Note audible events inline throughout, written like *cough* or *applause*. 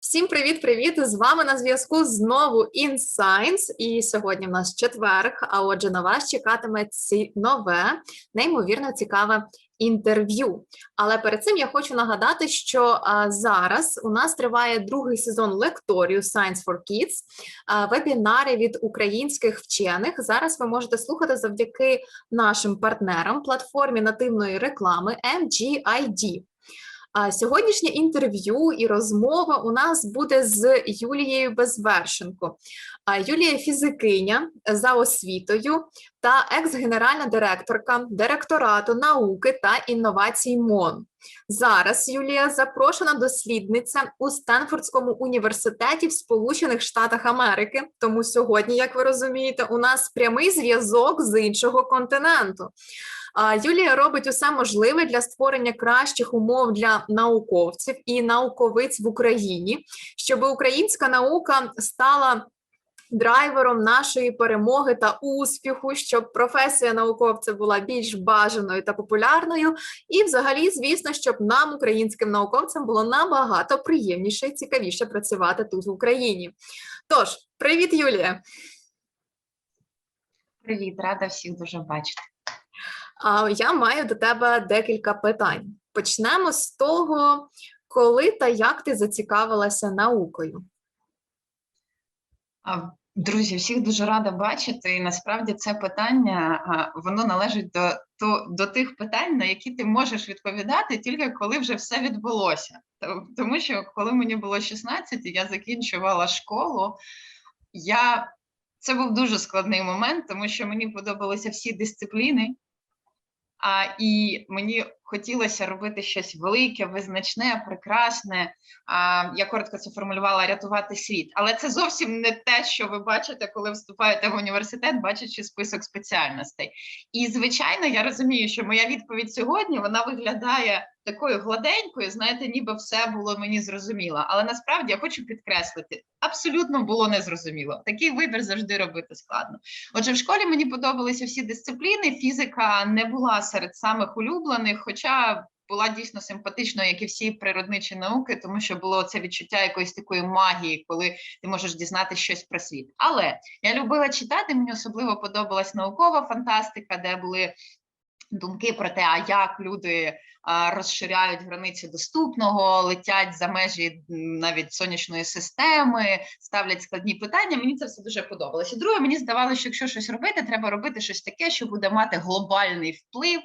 Всім привіт-привіт! З вами на зв'язку знову InScience. І сьогодні в нас четверг. А отже, на вас чекатиме ці нове, неймовірно цікаве інтерв'ю. Але перед цим я хочу нагадати, що а, зараз у нас триває другий сезон лекторію Science for Kids, а, вебінари від українських вчених. Зараз ви можете слухати завдяки нашим партнерам платформі нативної реклами MGID. А сьогоднішнє інтерв'ю і розмова у нас буде з Юлією Безвершенко. А Юлія фізикиня за освітою та екс-генеральна директорка директорату науки та інновацій МОН. Зараз Юлія запрошена дослідниця у Стенфордському університеті в Сполучених Штатах Америки. Тому сьогодні, як ви розумієте, у нас прямий зв'язок з іншого континенту. Юлія робить усе можливе для створення кращих умов для науковців і науковиць в Україні, щоб українська наука стала драйвером нашої перемоги та успіху, щоб професія науковця була більш бажаною та популярною. І, взагалі, звісно, щоб нам, українським науковцям, було набагато приємніше і цікавіше працювати тут в Україні. Тож, привіт, Юлія! Привіт, рада всіх дуже бачити. А я маю до тебе декілька питань. Почнемо з того, коли та як ти зацікавилася наукою. Друзі, всіх дуже рада бачити. І насправді це питання воно належить до, до, до тих питань, на які ти можеш відповідати тільки коли вже все відбулося. Тому що коли мені було 16, і я закінчувала школу. Я це був дуже складний момент, тому що мені подобалися всі дисципліни. А, і мені хотілося робити щось велике, визначне, прекрасне. Я коротко це формулювала рятувати світ. Але це зовсім не те, що ви бачите, коли вступаєте в університет, бачачи список спеціальностей. І звичайно, я розумію, що моя відповідь сьогодні вона виглядає такою гладенькою, знаєте, ніби все було мені зрозуміло. Але насправді я хочу підкреслити, абсолютно було незрозуміло. Такий вибір завжди робити складно. Отже, в школі мені подобалися всі дисципліни. Фізика не була серед самих улюблених, хоча була дійсно симпатичною, як і всі природничі науки, тому що було це відчуття якоїсь такої магії, коли ти можеш дізнатися щось про світ. Але я любила читати. Мені особливо подобалась наукова фантастика, де були думки про те, а як люди розширяють границі доступного, летять за межі навіть сонячної системи, ставлять складні питання. Мені це все дуже подобалося. Друге, мені здавалося, що якщо щось робити, треба робити щось таке, що буде мати глобальний вплив.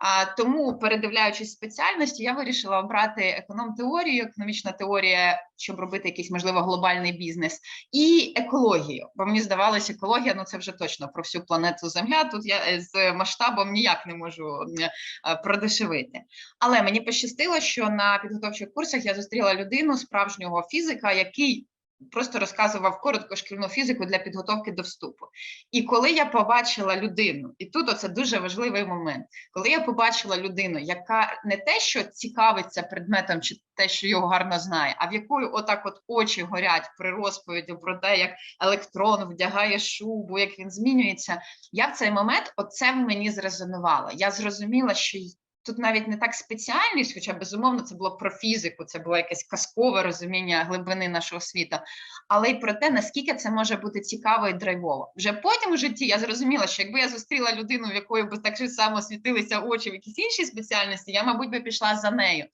А тому, передивляючись спеціальності, я вирішила обрати економ-теорію, економічна теорія, щоб робити якийсь можливо глобальний бізнес, і екологію. Бо мені здавалося, екологія ну це вже точно про всю планету Земля. Тут я е, з масштабом ніяк не можу е, продешевити. Але мені пощастило, що на підготовчих курсах я зустріла людину, справжнього фізика, який просто розказував коротко шкільну фізику для підготовки до вступу. І коли я побачила людину, і тут оце дуже важливий момент, коли я побачила людину, яка не те, що цікавиться предметом, чи те, що його гарно знає, а в якої отак от очі горять при розповіді про те, як електрон вдягає шубу, як він змінюється. Я в цей момент оце в мені зрезонувало. Я зрозуміла, що тут навіть не так спеціальність, хоча безумовно це було про фізику, це було якесь казкове розуміння глибини нашого світу, але й про те, наскільки це може бути цікаво і драйвово. Вже потім у житті я зрозуміла, що якби я зустріла людину, в якої б так само світилися очі в якійсь іншій спеціальності, я, мабуть, би пішла за нею.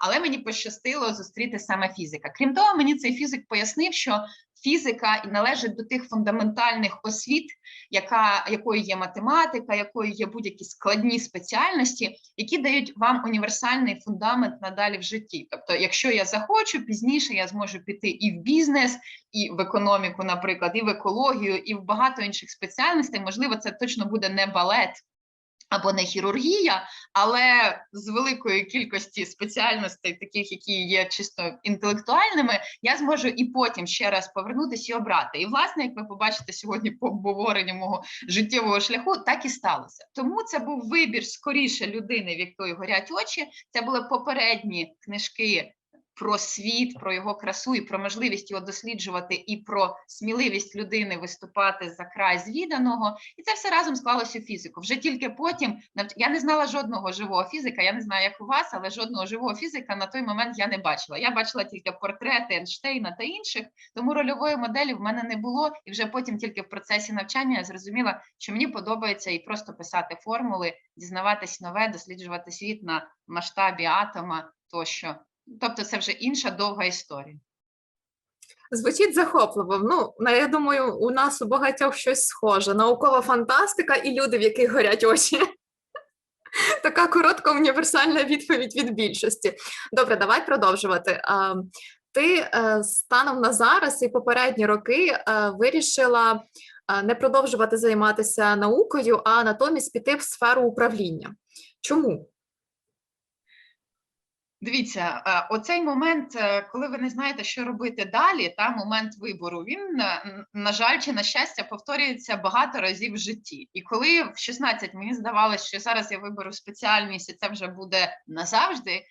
Але мені пощастило зустріти саме фізика. Крім того, мені цей фізик пояснив, що фізика і належить до тих фундаментальних освіт, яка якою є математика, якою є будь-які складні спеціальності, які дають вам універсальний фундамент надалі в житті. Тобто, якщо я захочу, пізніше я зможу піти і в бізнес, і в економіку, наприклад, і в екологію, і в багато інших спеціальностей. Можливо, це точно буде не балет. Або не хірургія, але з великої кількості спеціальностей, таких, які є чисто інтелектуальними, я зможу і потім ще раз повернутися і обрати. І, власне, як ви побачите сьогодні по обговоренню мого життєвого шляху, так і сталося. Тому це був вибір скоріше людини, в якої горять очі. Це були попередні книжки про світ, про його красу і про можливість його досліджувати, і про сміливість людини виступати за край звіданого. І це все разом склалося у фізику. Вже тільки потім я не знала жодного живого фізика. Я не знаю, як у вас, але жодного живого фізика на той момент я не бачила. Я бачила тільки портрети Ейнштейна та інших, тому рольової моделі в мене не було. І вже потім, тільки в процесі навчання, я зрозуміла, що мені подобається і просто писати формули, дізнаватись нове, досліджувати світ на масштабі атома тощо. Тобто, це вже інша довга історія. Звучить захопливо. Ну, я думаю, у нас у багатьох щось схоже. Наукова фантастика і люди, в яких горять очі. *laughs* Така коротка універсальна відповідь від більшості. Добре, давай продовжувати. Ти е, станом на зараз і попередні роки е, вирішила е, не продовжувати займатися наукою, а натомість піти в сферу управління. Чому? Дивіться, е, оцей момент, е, коли ви не знаєте, що робити далі, та момент вибору, він е, на жаль чи на щастя повторюється багато разів в житті. І коли в 16 мені здавалося, що зараз я виберу спеціальність, і це вже буде назавжди.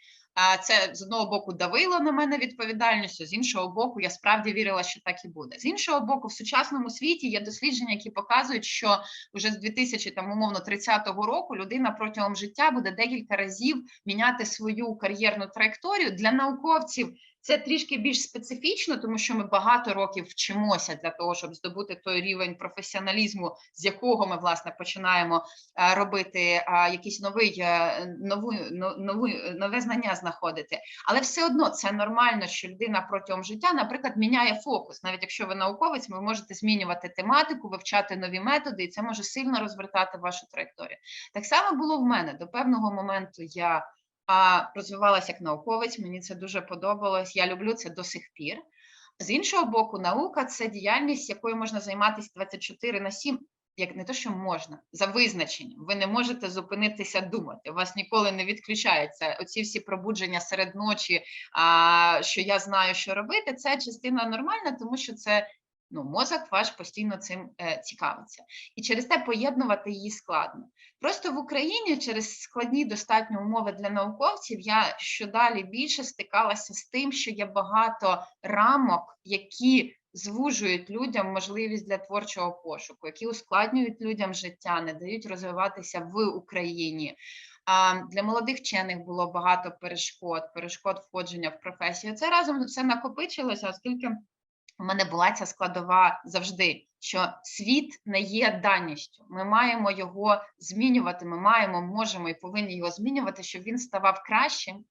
Це з одного боку давило на мене відповідальністю, з іншого боку, я справді вірила, що так і буде. З іншого боку, в сучасному світі є дослідження, які показують, що вже з 2000, там умовно 30-го року людина протягом життя буде декілька разів міняти свою кар'єрну траєкторію для науковців. Це трішки більш специфічно, тому що ми багато років вчимося для того, щоб здобути той рівень професіоналізму, з якого ми власне починаємо е, робити е, якийсь новий е, нову, нову, нове знання знаходити. Але все одно це нормально, що людина протягом життя, наприклад, міняє фокус. Навіть якщо ви науковець, ви можете змінювати тематику, вивчати нові методи, і це може сильно розвертати вашу траєкторію. Так само було в мене до певного моменту. Я розвивалася як науковець, мені це дуже подобалось. Я люблю це до сих пір. З іншого боку, наука це діяльність, якою можна займатися 24 на 7, як не то, що можна, за визначенням. Ви не можете зупинитися думати. У вас ніколи не відключається. Оці всі пробудження серед ночі, а, що я знаю, що робити, це частина нормальна, тому що це ну, мозок ваш постійно цим е, цікавиться. І через те поєднувати її складно. Просто в Україні через складні достатньо умови для науковців я щодалі більше стикалася з тим, що є багато рамок, які звужують людям можливість для творчого пошуку, які ускладнюють людям життя, не дають розвиватися в Україні. А для молодих вчених було багато перешкод, перешкод входження в професію. Це разом все накопичилося, оскільки у мене була ця складова завжди, що світ не є даністю. Ми маємо його змінювати. Ми маємо, можемо і повинні його змінювати, щоб він ставав кращим.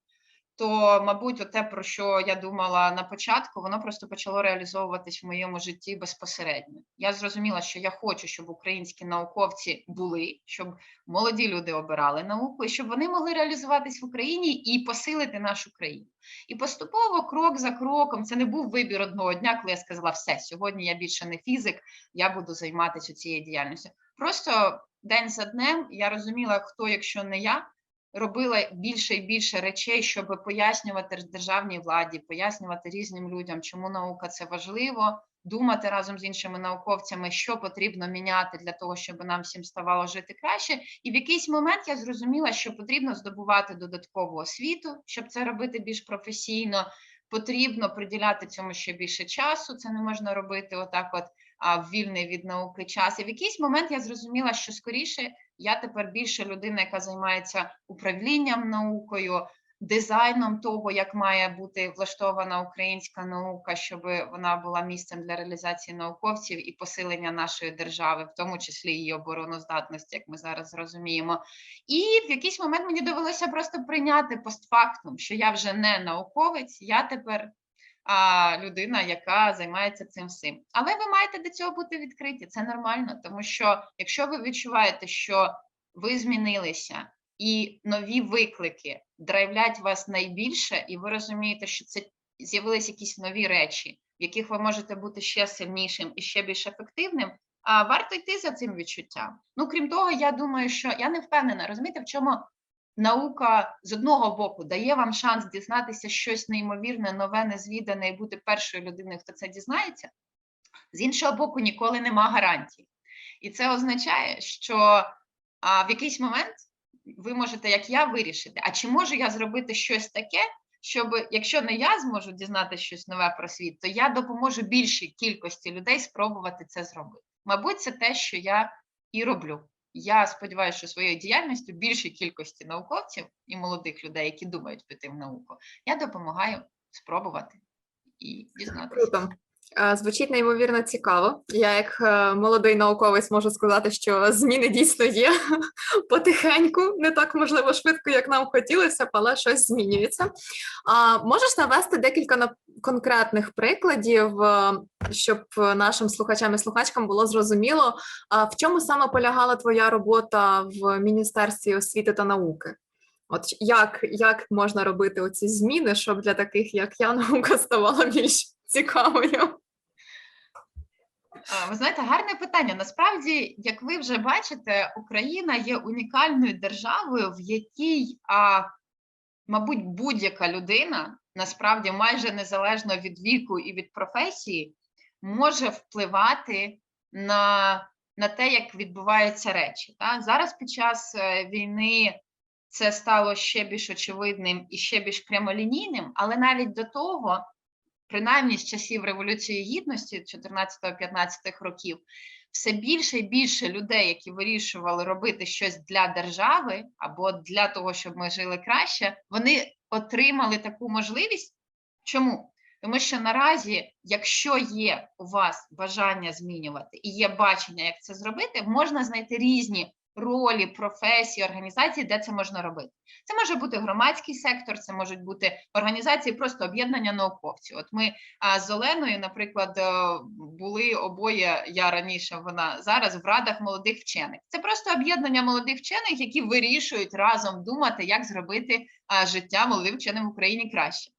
То, мабуть, те, про що я думала на початку, воно просто почало реалізовуватись в моєму житті безпосередньо. Я зрозуміла, що я хочу, щоб українські науковці були, щоб молоді люди обирали науку, і щоб вони могли реалізуватись в Україні і посилити нашу країну. І поступово, крок за кроком, це не був вибір одного дня, коли я сказала, все, сьогодні я більше не фізик, я буду займатися цією діяльністю. Просто день за днем я розуміла, хто, якщо не я, робила більше і більше речей, щоб пояснювати державній владі, пояснювати різним людям, чому наука це важливо, думати разом з іншими науковцями, що потрібно міняти для того, щоб нам всім ставало жити краще. І в якийсь момент я зрозуміла, що потрібно здобувати додаткову освіту, щоб це робити більш професійно. Потрібно приділяти цьому ще більше часу. Це не можна робити отак, от вільний від науки час. І в якийсь момент я зрозуміла, що скоріше я тепер більше людина, яка займається управлінням наукою, дизайном того, як має бути влаштована українська наука, щоб вона була місцем для реалізації науковців і посилення нашої держави, в тому числі її обороноздатності, як ми зараз розуміємо. І в якийсь момент мені довелося просто прийняти постфактум, що я вже не науковець, я тепер а, людина, яка займається цим всім. Але ви маєте до цього бути відкриті. Це нормально, тому що якщо ви відчуваєте, що ви змінилися і нові виклики драйвлять вас найбільше, і ви розумієте, що це з'явились якісь нові речі, в яких ви можете бути ще сильнішим і ще більш ефективним. А варто йти за цим відчуттям. Ну крім того, я думаю, що я не впевнена, розумієте, в чому наука з одного боку дає вам шанс дізнатися щось неймовірне, нове, незвідане і бути першою людиною, хто це дізнається. З іншого боку, ніколи нема гарантій. І це означає, що а, в якийсь момент ви можете, як я, вирішити, а чи можу я зробити щось таке, щоб якщо не я зможу дізнатися щось нове про світ, то я допоможу більшій кількості людей спробувати це зробити. Мабуть, це те, що я і роблю. Я сподіваюся, що своєю діяльністю більшій кількості науковців і молодих людей, які думають піти в науку, я допомагаю спробувати і дізнатися. Круто. Звучить неймовірно цікаво. Я, як е, молодий науковець, можу сказати, що зміни дійсно є *laughs* потихеньку, не так можливо швидко, як нам хотілося але щось змінюється. А можеш навести декілька конкретних прикладів, е, щоб нашим слухачам і слухачкам було зрозуміло, в чому саме полягала твоя робота в Міністерстві освіти та науки? От як, як можна робити оці зміни, щоб для таких, як я, *laughs* наука ставала більш цікавою? Ви знаєте, гарне питання. Насправді, як ви вже бачите, Україна є унікальною державою, в якій, а, мабуть, будь-яка людина, насправді майже незалежно від віку і від професії, може впливати на, на те, як відбуваються речі. Та? Зараз під час е, війни це стало ще більш очевидним і ще більш прямолінійним, але навіть до того принаймні з часів Революції Гідності 14-15 років, все більше і більше людей, які вирішували робити щось для держави або для того, щоб ми жили краще, вони отримали таку можливість. Чому? Тому що наразі, якщо є у вас бажання змінювати і є бачення, як це зробити, можна знайти різні ролі, професії, організації, де це можна робити. Це може бути громадський сектор, це можуть бути організації, просто об'єднання науковців. От ми з Оленою, наприклад, е, були обоє. Я раніше вона зараз в радах молодих вчених. Це просто об'єднання молодих вчених, які вирішують разом думати, як зробити життя молодим вченим в Україні краще.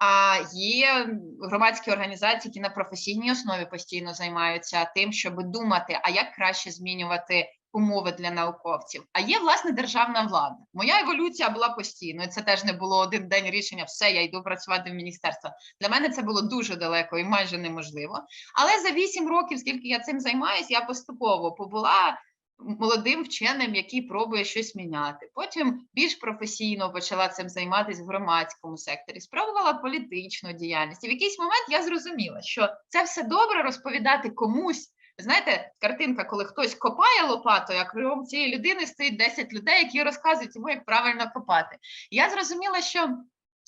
А є громадські організації, які на професійній основі постійно займаються тим, щоб думати, а як краще змінювати умови для науковців. А є власне державна влада. Моя еволюція була постійною. Це теж не було один день рішення. Все, я йду працювати в міністерство. Для мене це було дуже далеко і майже неможливо. Але за вісім років, скільки я цим займаюся, я поступово побула. Молодим вченим, який пробує щось міняти. Потім більш професійно почала цим займатися в громадському секторі, спробувала політичну діяльність. І в якийсь момент я зрозуміла, що це все добре розповідати комусь, Знаєте, картинка, коли хтось копає лопатою, а кругом цієї людини стоїть 10 людей, які розказують йому, як правильно копати. Я зрозуміла, що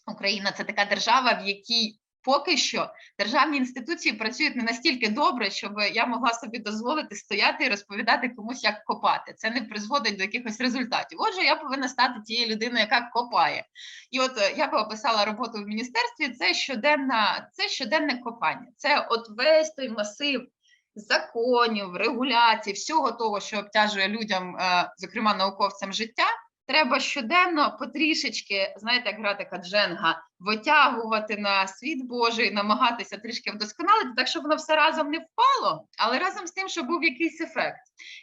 Україна це така держава, в якій поки що державні інституції працюють не настільки добре, щоб я могла собі дозволити стояти і розповідати комусь, як копати. Це не призводить до якихось результатів. Отже, я повинна стати тією людиною, яка копає. І от е, я би описала роботу в міністерстві. Це щоденна, це щоденне копання. Це от весь той масив законів, регуляцій, всього того, що обтяжує людям, е, зокрема науковцям, життя. Треба щоденно потрішечки, знаєте, як грати кадженга, витягувати на світ Божий, намагатися трішки вдосконалити, так щоб воно все разом не впало, але разом з тим, щоб був якийсь ефект.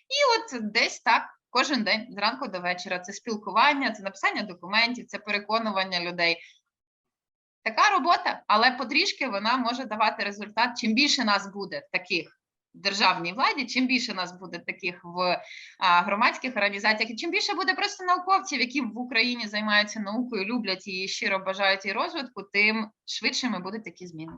І от десь так кожен день зранку до вечора. Це спілкування, це написання документів, це переконування людей. Така робота, але потрішки вона може давати результат. Чим більше нас буде таких державній владі, чим більше нас буде таких в громадських організаціях, і чим більше буде просто науковців, які в Україні займаються наукою, люблять її щиро бажають її розвитку, тим швидшими будуть такі зміни.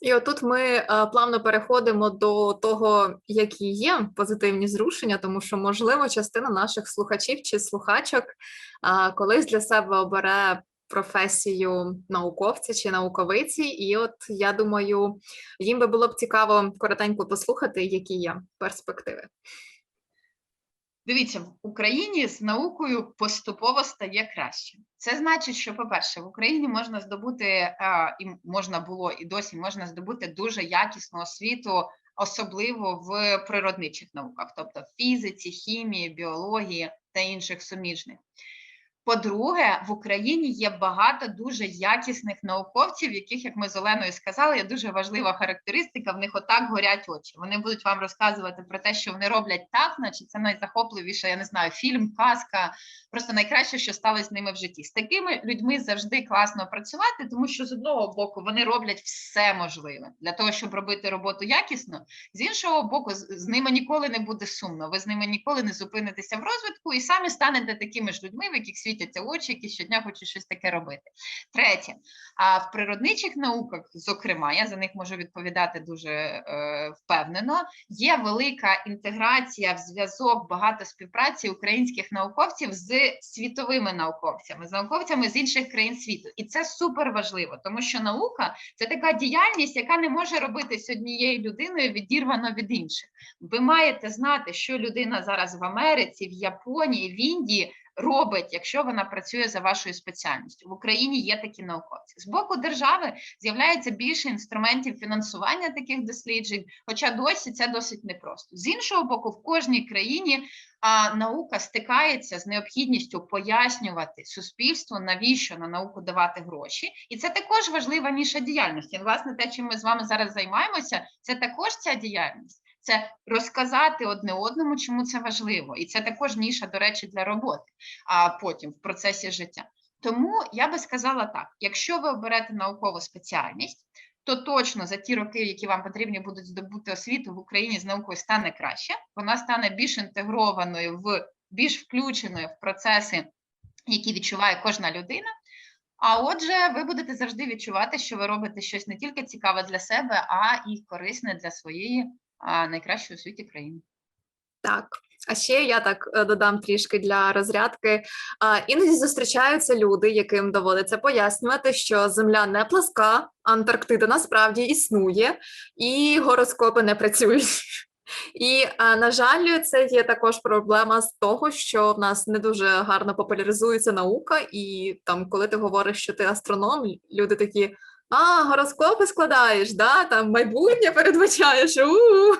І отут ми е, плавно переходимо до того, які є позитивні зрушення, тому що, можливо, частина наших слухачів чи слухачок колись для себе обере професію науковця чи науковиці, і от я думаю, їм би було б цікаво коротенько послухати, які є перспективи. Дивіться, в Україні з наукою поступово стає краще. Це значить, що, по-перше, в Україні можна здобути і можна було і досі можна здобути дуже якісну освіту, особливо в природничих науках, тобто фізиці, хімії, біології та інших суміжних. По-друге, в Україні є багато дуже якісних науковців, яких, як ми з Оленою сказали, є дуже важлива характеристика. В них отак горять очі. Вони будуть вам розказувати про те, що вони роблять так, наче це найзахопливіше, я не знаю, фільм, казка, просто найкраще, що сталося з ними в житті. З такими людьми завжди класно працювати, тому що з одного боку вони роблять все можливе для того, щоб робити роботу якісно. З іншого боку, з, ними ніколи не буде сумно. Ви з ними ніколи не зупинитеся в розвитку і самі станете такими ж людьми, в яких світ світяться очі, які щодня хочуть щось таке робити. Третє, а в природничих науках, зокрема, я за них можу відповідати дуже е, впевнено. Є велика інтеграція в зв'язок, багато співпраці українських науковців з світовими науковцями, з науковцями з інших країн світу, і це супер важливо, тому що наука це така діяльність, яка не може робитись однією людиною відірвано від інших. Ви маєте знати, що людина зараз в Америці, в Японії, в Індії робить, якщо вона працює за вашою спеціальністю. В Україні є такі науковці. З боку держави з'являється більше інструментів фінансування таких досліджень, хоча досі це досить непросто. З іншого боку, в кожній країні а, наука стикається з необхідністю пояснювати суспільству, навіщо на науку давати гроші, і це також важлива ніша діяльності. Власне, те, чим ми з вами зараз займаємося, це також ця діяльність. Це розказати одне одному, чому це важливо, і це також ніша, до речі, для роботи, а потім в процесі життя. Тому я би сказала так: якщо ви оберете наукову спеціальність, то точно за ті роки, які вам потрібні будуть здобути освіту в Україні з наукою стане краще. Вона стане більш інтегрованою в більш включеною в процеси, які відчуває кожна людина. А отже, ви будете завжди відчувати, що ви робите щось не тільки цікаве для себе, а і корисне для своєї найкращої у світі країни. Так, а ще я так е, додам трішки для розрядки. Іноді зустрічаються люди, яким доводиться пояснювати, що Земля не пласка, Антарктида насправді існує, і гороскопи не працюють. *laughs* І, на жаль, це є також проблема з того, що в нас не дуже гарно популяризується наука, і там, коли ти говориш, що ти астроном, люди такі. А, гороскопи складаєш, да? там майбутнє передбачаєш. У-у-у.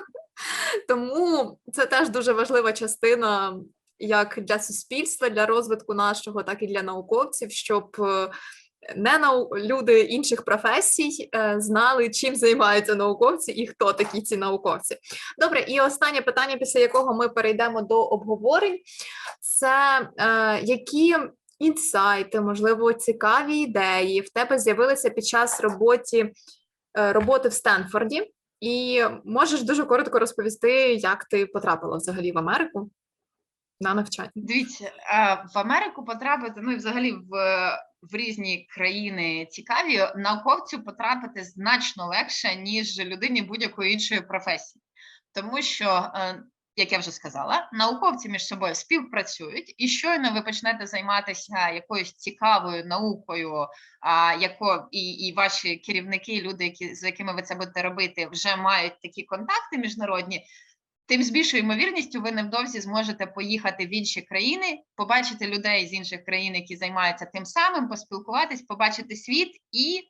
Тому це теж дуже важлива частина як для суспільства, для розвитку нашого, так і для науковців, щоб е, не нау... люди інших професій е, знали, чим займаються науковці і хто такі ці науковці. Добре, і останнє питання, після якого ми перейдемо до обговорень, це е, які інсайти, можливо, цікаві ідеї в тебе з'явилися під час роботі, е, роботи в Стенфорді. І можеш дуже коротко розповісти, як ти потрапила взагалі в Америку на навчання. Дивіться, в Америку потрапити, ну і взагалі в, в різні країни цікаві, науковцю потрапити значно легше, ніж людині будь-якої іншої професії. Тому що, е, як я вже сказала, науковці між собою співпрацюють, і щойно ви почнете займатися якоюсь цікавою наукою, а яко і, і ваші керівники, люди, які з якими ви це будете робити, вже мають такі контакти міжнародні. Тим з більшою ймовірністю ви невдовзі зможете поїхати в інші країни, побачити людей з інших країн, які займаються тим самим, поспілкуватись, побачити світ і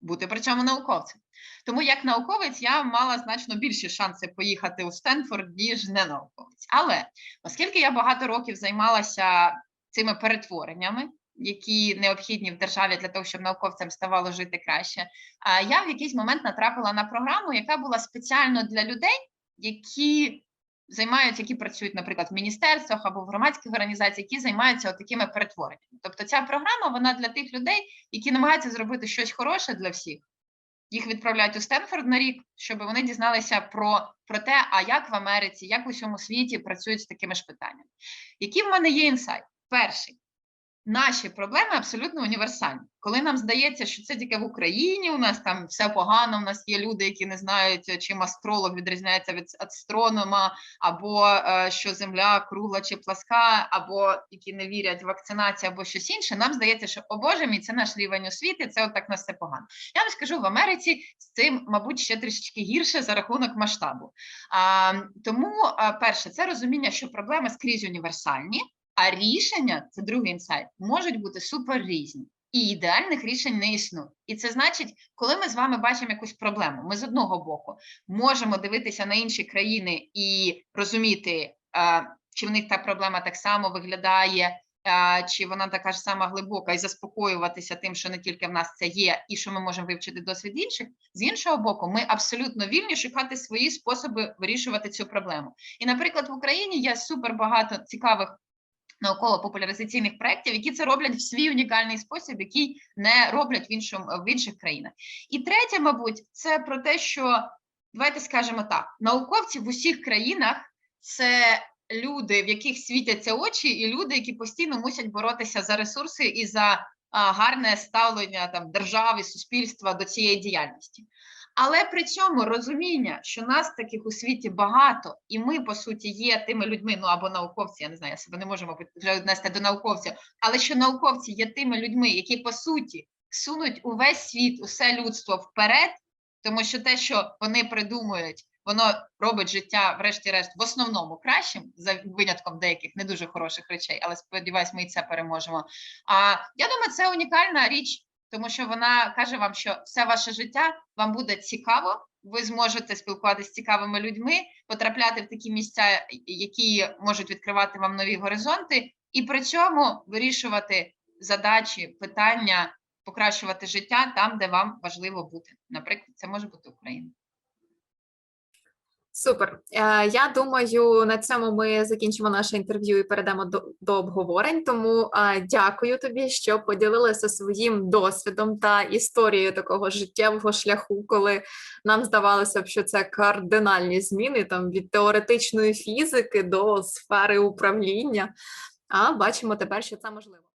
бути при цьому науковцем. Тому як науковець я мала значно більші шанси поїхати у Стенфорд, ніж не науковець. Але оскільки я багато років займалася цими перетвореннями, які необхідні в державі для того, щоб науковцям ставало жити краще, я в якийсь момент натрапила на програму, яка була спеціально для людей, які займаються, які працюють, наприклад, в міністерствах або в громадських організаціях, які займаються такими перетвореннями. Тобто, ця програма вона для тих людей, які намагаються зробити щось хороше для всіх. Їх відправляють у Стенфорд на рік, щоб вони дізналися про, про те, а як в Америці, як в усьому світі працюють з такими ж питаннями. Які в мене є інсайт? Перший. Наші проблеми абсолютно універсальні. Коли нам здається, що це тільки в Україні, у нас там все погано, у нас є люди, які не знають, чим астролог відрізняється від астронома, або е, що земля кругла чи пласка, або які не вірять в вакцинацію, або щось інше. Нам здається, що о Боже мій, це наш рівень освіти, це отак нас все погано. Я вам скажу в Америці з цим, мабуть, ще трішечки гірше за рахунок масштабу. А, тому, а, перше, це розуміння, що проблеми скрізь універсальні. А рішення це другий інсайт, можуть бути супер різні. І ідеальних рішень не існує. І це значить, коли ми з вами бачимо якусь проблему, ми з одного боку можемо дивитися на інші країни і розуміти, чи в них та проблема так само виглядає, чи вона така ж сама глибока, і заспокоюватися тим, що не тільки в нас це є, і що ми можемо вивчити досвід інших. З іншого боку, ми абсолютно вільні шукати свої способи вирішувати цю проблему. І, наприклад, в Україні є супер багато цікавих науково-популяризаційних проєктів, які це роблять в свій унікальний спосіб, який не роблять в іншому в інших країнах. І третє, мабуть, це про те, що давайте скажемо так: науковці в усіх країнах це люди, в яких світяться очі, і люди, які постійно мусять боротися за ресурси і за а, гарне ставлення там держави, суспільства до цієї діяльності. Але при цьому розуміння, що нас таких у світі багато, і ми, по суті, є тими людьми, ну або науковці, я не знаю, я себе не вже віднести до науковців, але що науковці є тими людьми, які по суті сунуть увесь світ, усе людство вперед, тому що те, що вони придумують, воно робить життя, врешті-решт, в основному кращим, за винятком деяких не дуже хороших речей, але сподіваюсь, ми і це переможемо. А я думаю, це унікальна річ, тому що вона каже вам, що все ваше життя вам буде цікаво. Ви зможете спілкуватися з цікавими людьми, потрапляти в такі місця, які можуть відкривати вам нові горизонти, і при цьому вирішувати задачі, питання, покращувати життя там, де вам важливо бути. Наприклад, це може бути Україна. Супер. Е, Я думаю, на цьому ми закінчимо наше інтерв'ю і перейдемо до, до обговорень. Тому е, дякую тобі, що поділилася своїм досвідом та історією такого життєвого шляху, коли нам здавалося б, що це кардинальні зміни там від теоретичної фізики до сфери управління. А бачимо тепер, що це можливо.